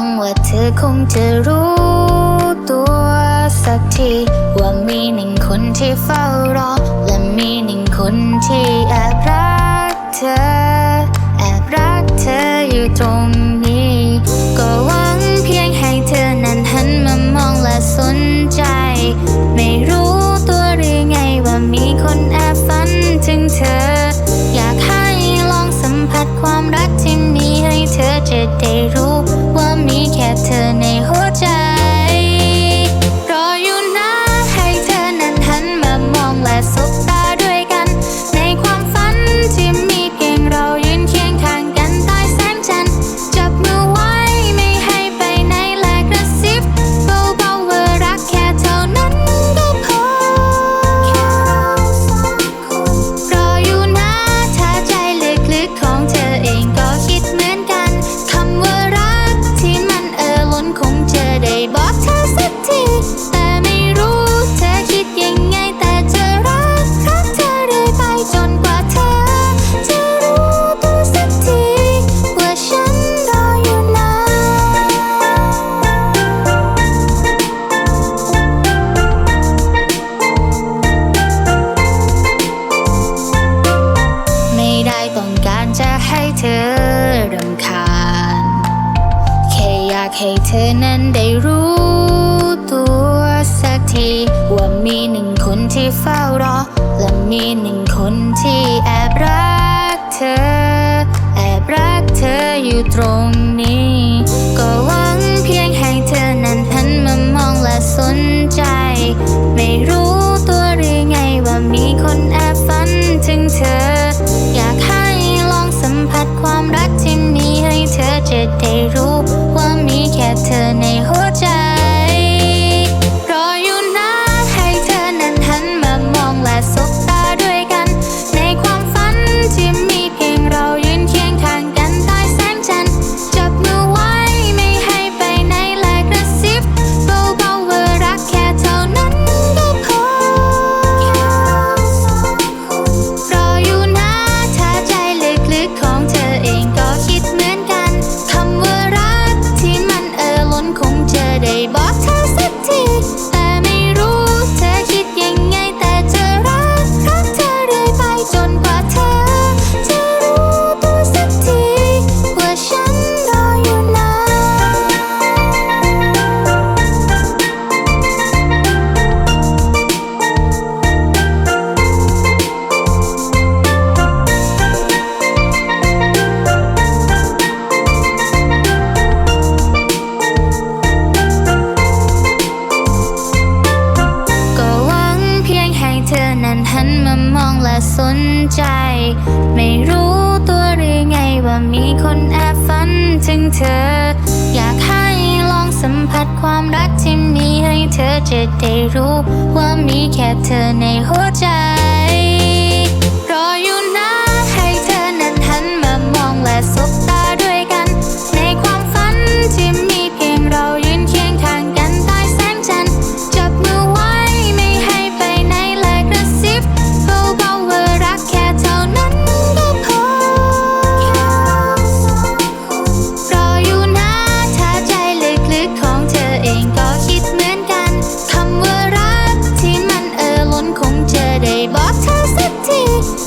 งว่าเธอคงจะรู้ตัวสักที ว่ามีหนึ่งคนที่เฝ้ารอ และมีหนึ่งคนที่แอบรัก เธอนั้นได้รู้ตัวสักที ว่ามีหนึ่งคนที่เฝ้ารอ และมีหนึ่งคนที่แอบรักเธอ แอบรักเธออยู่ตรง มองและสนใจ ไม่รู้ตัวหรืไงว่ามีคนแอบฝันถึงเธอ อยากให้ลองสัมผัสความรักที่มีให้เธอจะได้รู้ ว่ามีแค่เธอในหัวใจ 听